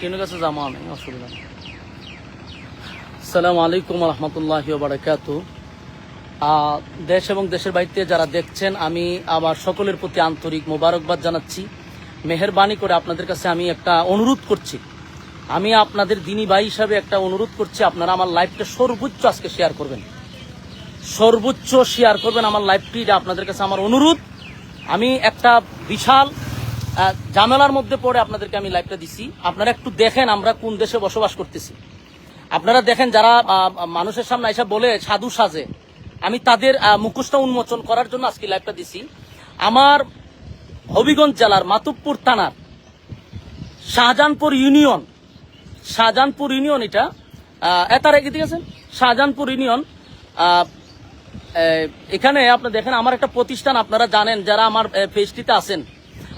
টিনের কাছে যাব আমি, অসুবিধা নেই। সালাম আলাইকুম রহমতুল্লাহ দেশ এবং দেশের বাড়িতে যারা দেখছেন, আমি আবার সকলের প্রতি আন্তরিক মোবারকবাদ জানাচ্ছি। মেহরবানি করে আপনাদের কাছে আমি একটা অনুরোধ করছি। আমি আপনাদের দিনী ভাই হিসাবে একটা অনুরোধ করছি, আপনারা আমার লাইভটা সর্বোচ্চ আজকে শেয়ার করবেন। সর্বোচ্চ শেয়ার করবেন আমার লাইভটি, এটা আপনাদের কাছে আমার অনুরোধ। আমি একটা বিশাল ঝামেলার মধ্যে পড়ে আপনাদেরকে আমি লাইভটা দিছি। আপনারা একটু দেখেন আমরা কোন দেশে বসবাস করতেছি। আপনারা দেখেন যারা মানুষের সামনে এসে বলে সাধু সাজে আমি তাদের মুখোশটা উন্মোচন করার জন্য আজকে লাইভটা দিছি। আমার হবিগঞ্জ জেলার মাতুবপুর থানার শাহজাহানপুর ইউনিয়ন শাহজাহানপুর ইউনিয়ন এটা আহ, এ তার এদিকে আছেন শাহজাহানপুর ইউনিয়ন এখানে আপনি দেখেন আমার একটা প্রতিষ্ঠান আপনারা জানেন যারা আমার পেজটিতে আছেন।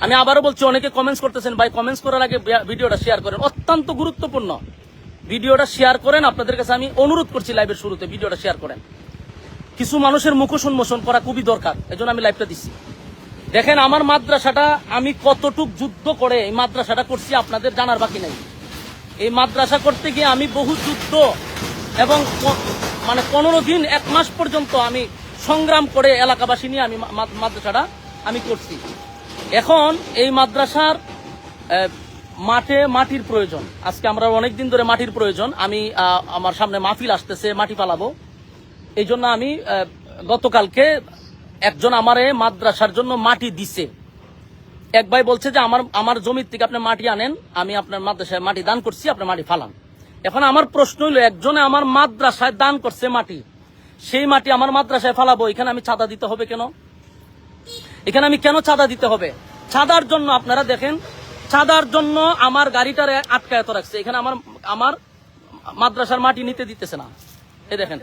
আমি আবারও বলছি, অনেকে কমেন্টস করতেছেন, ভাই কমেন্টস করার আগে ভিডিওটা শেয়ার করেন। অত্যন্ত গুরুত্বপূর্ণ। ভিডিওটা শেয়ার করেন, আপনাদের কাছে আমি অনুরোধ করছি লাইভের শুরুতে ভিডিওটা শেয়ার করেন। কিছু মানুষের মুখোশ উন্মোচন করা খুবই দরকার, এজন্য আমি লাইভটা দিচ্ছি। দেখেন, আমার মাদ্রাসাটা, আমি কতটুক যুদ্ধ করে এই মাদ্রাসাটা করছি আপনাদের জানার বাকি নাই। এই মাদ্রাসা করতে গিয়ে আমি বহু যুদ্ধ এবং মানে পনেরো দিন, এক মাস পর্যন্ত আমি সংগ্রাম করে এলাকাবাসী নিয়ে আমি মাদ্রাসাটা আমি করছি। এখন এই মাদ্রাসার মাঠে মাটির প্রয়োজন। আজকে আমরা অনেক দিন ধরে মাটির প্রয়োজন। আমি আমার সামনে মাহফিল আসতেছে, মাটি পালাবো। এই জন্য আমি গতকালকে একজন আমারে মাদ্রাসার জন্য মাটি দিছে। এক ভাই বলছে যে, আমার আমার জমির থেকে আপনি মাটি আনেন, আমি আপনার মাদ্রাসায় মাটি দান করছি আপনার মাটি ফালান। এখন আমার প্রশ্ন হইল, একজনে আমার মাদ্রাসায় দান করছে মাটি, সেই মাটি আমার মাদ্রাসায় ফালাবো, এখানে আমি চাঁদা দিতে হবে কেন? এখানে আমি কেন চাঁদা দিতে হবে? চাঁদার জন্য আপনারা দেখেন, চাঁদার জন্য আমার গাড়িটারে আটকায়ত রাখছে। এখানে আমার আমার মাদ্রাসার মাটি নিতে দিতেছে না। এই দেখেন,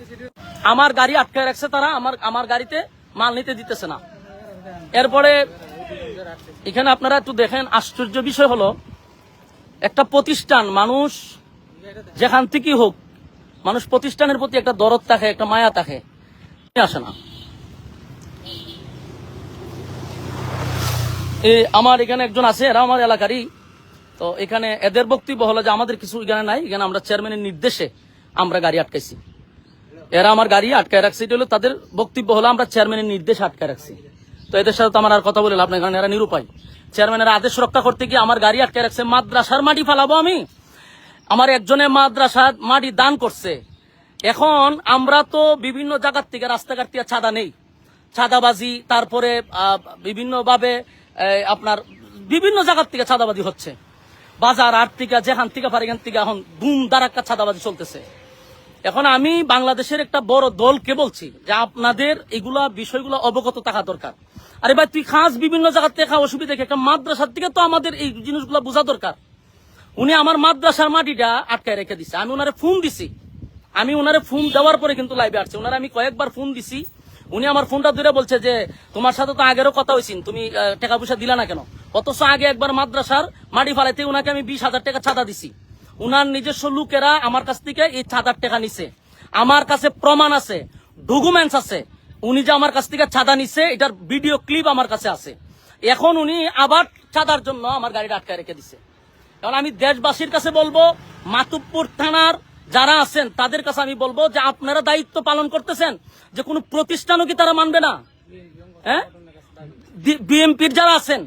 আমার গাড়ি আটকায় রাখছে তারা, আমার আমার গাড়িতে মাল নিতে দিতেছে না। এরপরে এখানে আপনারা একটু দেখেন, আশ্চর্য বিষয় হলো, একটা প্রতিষ্ঠান, মানুষ যেখান থেকেই হোক, মানুষ প্রতিষ্ঠানের প্রতি একটা দরদ থাকে, একটা মায়া থাকে। আসে না। আমার এখানে একজন আছে এরা আমার এলাকারই। তো এখানে এদের বক্তব্য হলো যে আমাদের কিছু এখানে নাই, এখানে আমরা চেয়ারম্যানের নির্দেশে আমরা গাড়ি আটকাইছি। এরা আমার গাড়ি আটকায় রাখছে, এটা হলো তাদের বক্তব্য হলো আমরা চেয়ারম্যানের নির্দেশে আটকায় রাখছি। তো এদের সাথে তো আমার আর কথা বলে লাভ নাই, কারণ এরা নিরুপায়। চেয়ারম্যানের আদেশ রক্ষা করতে গিয়ে আমার গাড়ি আটকায় রাখছে, মাদ্রাসার মাটি ফালাবো আমি। আমার একজনে মাদ্রাসার মাটি দান করছে। এখন আমরা তো বিভিন্ন জায়গার থেকে রাস্তাঘাট থেকে ছাদা নেই। ছাদাবাজি, তারপরে বিভিন্ন ভাবে আপনার বিভিন্ন জায়গার থেকে ছাদাবাজি হচ্ছে। বাজার আট থেকে, যেখান থেকে পারে এখান থেকে এখন ধুম দারাক্কা ছাদাবাজি চলতেছে। এখন আমি বাংলাদেশের একটা বড় দলকে বলছি যে আপনাদের এগুলা বিষয়গুলো অবগত থাকা দরকার। আরে ভাই, তুই খাস বিভিন্ন জায়গার থেকে খা অসুবিধা? একটা মাদ্রাসার থেকে তো আমাদের এই জিনিসগুলো বোঝা দরকার। উনি আমার মাদ্রাসার মাটিটা আটকায় রেখে দিছে। আমি ওনারে ফোন দিছি। আমি ওনারে ফোন দেওয়ার পরে কিন্তু লাইভে আসছে। ওনারা আমি কয়েকবার ফোন দিছি। উনি আমার ফোনটা ধরে বলছে যে, তোমার সাথে তো আগেরও কথা হয়েছিল তুমি টাকা পয়সা দিলা না কেন? অথচ আগে একবার মাদ্রাসার মাটি ফালাইতে উনাকে আমি বিশ হাজার টাকা ছাদা দিছি। উনার নিজস্ব লোকেরা আমার কাছ থেকে এই ছাদার টাকা নিছে। আমার কাছে প্রমাণ আছে ডকুমেন্টস আছে। উনি যে আমার কাছ থেকে ছাদা নিছে, এটার ভিডিও ক্লিপ আমার কাছে আছে। এখন উনি আবার ছাদার জন্য আমার গাড়িটা আটকায় রেখে দিছে। কারণ আমি দেশবাসীর কাছে বলব, মাতুবপুর থানার যারা আছেন, তাদের কাছে আমি বলব যে আপনারা দায়িত্ব পালন করতেছেন, যে কোনো প্রতিষ্ঠানও কি তারা মানবে না? হ্যাঁ? বিএমপির যারা আছেন,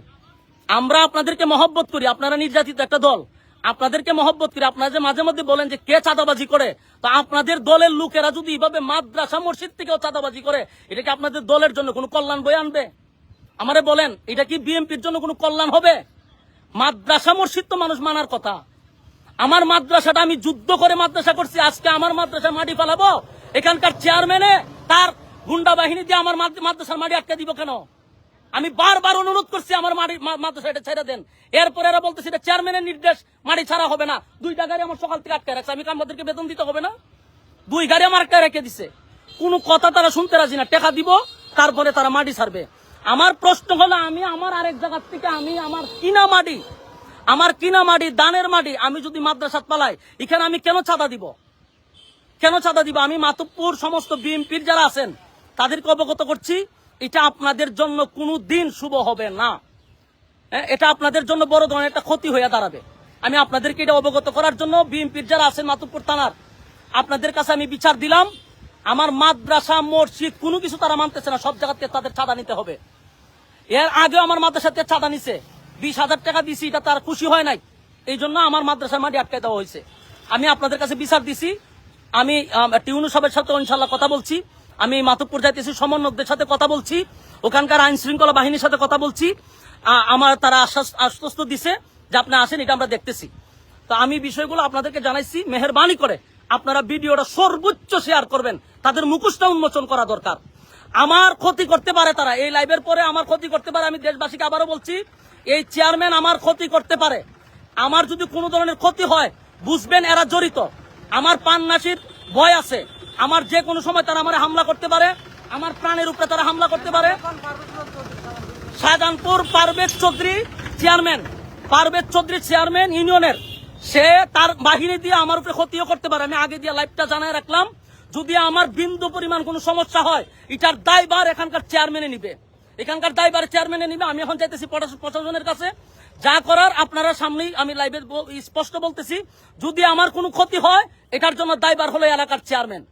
আমরা আপনাদেরকে মহব্বত করি, আপনারা নির্যাতিত একটা দল। আপনাদেরকে মহব্বত করি, আপনারা যে মাঝে মধ্যে বলেন যে কে চাঁদাবাজি করে, তো আপনাদের দলের লোকেরা যদি এইভাবে মাদ্রাসা মসজিদ থেকেও চাঁদাবাজি করে, এটা কি আপনাদের দলের জন্য কোনো কল্যাণ বয়ে আনবে? আমারে বলেন, এটা কি বিএমপির জন্য কোনো কল্যাণ হবে? মাদ্রাসা মসজিদ তো মানুষ মানার কথা। আমার মাদ্রাসাটা আমি যুদ্ধ করে মাদ্রাসা করছি, আজকে আমার মাদ্রাসা মাটি ফেলাবো? এখানকার চেয়ারম্যানে তার গুন্ডা বাহিনী দিয়ে আমার মাদ- মাদ্রাসার মাটি আটকে দিব কেন? আমি বারবার অনুরোধ করছি আমার মাটি মাদ্রাসা এটা ছেড়ে দেন। এরপরে এরা বলতেছে, এটা চেয়ারম্যানের নির্দেশ, মাটি ছাড়া হবে না। দুইটা গাড়ি আমার সকাল থেকে আটকে রাখছে। আমি আমাদেরকে বেতন দিতে হবে না? দুই গাড়ি আমার আটকে রেখে দিছে। কোনো কথা তারা শুনতে রাজি না। টাকা দিব, তারপরে তারা মাটি ছাড়বে। আমার প্রশ্ন হলো, আমি আমার আরেক জায়গার থেকে, আমি আমার কিনা মাটি আমার কিনা মাটি দানের মাটি আমি যদি মাদ্রাসাত পালাই এখানে আমি কেন চাঁদা দিব? কেন চাঁদা দিব? আমি মাতব্বর সমস্ত বিএনপির যারা আছেন তাদেরকে অবগত করছি এটা আপনাদের জন্য কোনো দিন শুভ হবে না। হ্যাঁ, এটা আপনাদের জন্য বড় ধরনের একটা ক্ষতি হয়ে দাঁড়াবে। আমি আপনাদেরকে এটা অবগত করার জন্য বিএনপির যারা আছেন মাতুপুর থানার আপনাদের কাছে আমি বিচার দিলাম আমার মাদ্রাসা মসজিদ কোনো কিছু তারা মানতেছে না সব জায়গাতে তাদের চাঁদা নিতে হবে। এর আগেও আমার মাদ্রাসাতে চাঁদা নিছে। বিশ হাজার টাকা দিছি, এটা তার খুশি হয় নাই। এই জন্য আমার মাদ্রাসার মাটি আটকে দেওয়া হয়েছে। আমি আপনাদের কাছে বিচার দিছি। আমি টিউনু সাহেবের সাথে ইনশাল্লাহ কথা বলছি। আমি মাতুপুর যাইতেছি, সমন্বয়কদের সাথে কথা বলছি। ওখানকার আইন শৃঙ্খলা বাহিনীর সাথে কথা বলছি। আমার তারা আশ্বাস, আশ্বস্ত দিছে যে আপনি আসেন, এটা আমরা দেখতেছি। তো আমি বিষয়গুলো আপনাদেরকে জানাইছি, মেহরবানি করে আপনারা ভিডিওটা সর্বোচ্চ শেয়ার করবেন। তাদের মুখোশটা উন্মোচন করা দরকার। আমার ক্ষতি করতে পারে তারা। এই লাইভের পরে আমার ক্ষতি করতে পারে, আমি দেশবাসীকে আবারও বলছি। এই চেয়ারম্যান আমার ক্ষতি করতে পারে। আমার যদি কোনো ধরনের ক্ষতি হয়, বুঝবেন এরা জড়িত। আমার পান নাসির ভয় আছে। আমার যে কোনো সময় তারা আমার হামলা করতে পারে। আমার প্রাণের উপরে তারা হামলা করতে পারে। শাহজাহানপুর পারভেজ চৌধুরী চেয়ারম্যান পারভেজ চৌধুরী চেয়ারম্যান ইউনিয়নের সে তার বাহিনী দিয়ে আমার উপরে ক্ষতিও করতে পারে। আমি আগে দিয়ে লাইভটা জানায় রাখলাম। যদি আমার বিন্দু পরিমাণ কোনো সমস্যা হয়, এটার দায়ভার এখানকার চেয়ারম্যানে নিবে। এখানকার দায়ভার চেয়ারম্যানে নিবে, আমি এখন চাইতেছি প্রশাসন- প্রশাসনের কাছে। যা করার আপনারা সামনেই আমি লাইভে স্পষ্ট বলতেছি। যদি আমার কোনো ক্ষতি হয়, এটার জন্য দায়ভার হলো এলাকার চেয়ারম্যান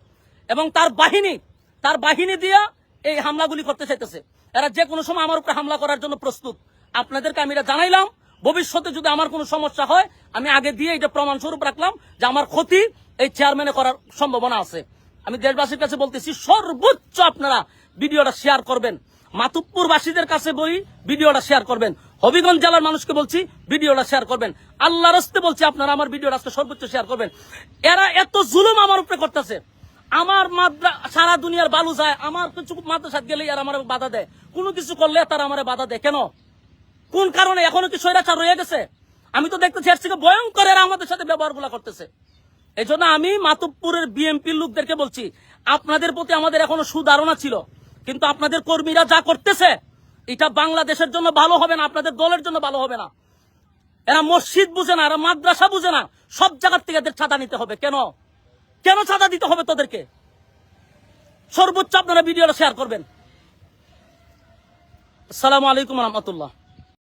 এবং তার বাহিনী তার বাহিনী দিয়া এই হামলাগুলি করতে চাইতেছে। এরা যে কোনো সময় আমার উপরে হামলা করার জন্য প্রস্তুত। আপনাদেরকে আমি এটা জানাইলাম। ভবিষ্যতে যদি আমার কোনো সমস্যা হয়, আমি আগে দিয়ে এটা প্রমাণ স্বরূপ রাখলাম যে আমার ক্ষতি এই চেয়ারম্যানে করার সম্ভাবনা আছে। আমি দেশবাসীর কাছে বলতেছি, সর্বোচ্চ আপনারা ভিডিওটা শেয়ার করবেন। মাতুপ্পুরবাসীদের কাছে বই ভিডিওটা শেয়ার করবেন। হবিগঞ্জ জেলার মানুষকে বলছি, ভিডিওটা শেয়ার করবেন। আল্লাহ রাস্তে বলছি, আপনারা আমার ভিডিওটা আজকে সর্বোচ্চ শেয়ার করবেন। এরা এত জুলুম আমার উপরে করতেছে। আমার মাদ্রা, সারা দুনিয়ার বালু যায়, আমার কিছু মাদ্রাসাত গেলে আর আমার বাধা দেয়। কোনো কিছু করলে তারা আমার বাধা দেয়। কেন? কোন কারণে? এখনও কি স্বৈরাচার রয়ে গেছে? আমি তো দেখতেছি এর থেকে ভয়ঙ্কর এরা আমাদের সাথে ব্যবহারগুলা করতেছে। এই আমি মাতবপুরের বিএমপি লোকদেরকে বলছি, আপনাদের প্রতি আমাদের এখনও সুধারণা ছিল। কিন্তু আপনাদের কর্মীরা যা করতেছে, এটা বাংলাদেশের জন্য ভালো হবে না, আপনাদের দলের জন্য ভালো হবে না। এরা মসজিদ বুঝে না, এরা মাদ্রাসা বুঝে না, সব জায়গার থেকে এদের ছাতা নিতে হবে। কেন? কেন ছাতা দিতে হবে তোদেরকে? সর্বোচ্চ আপনারা ভিডিওটা শেয়ার করবেন। আসসালামু আলাইকুম রহমতুল্লাহ।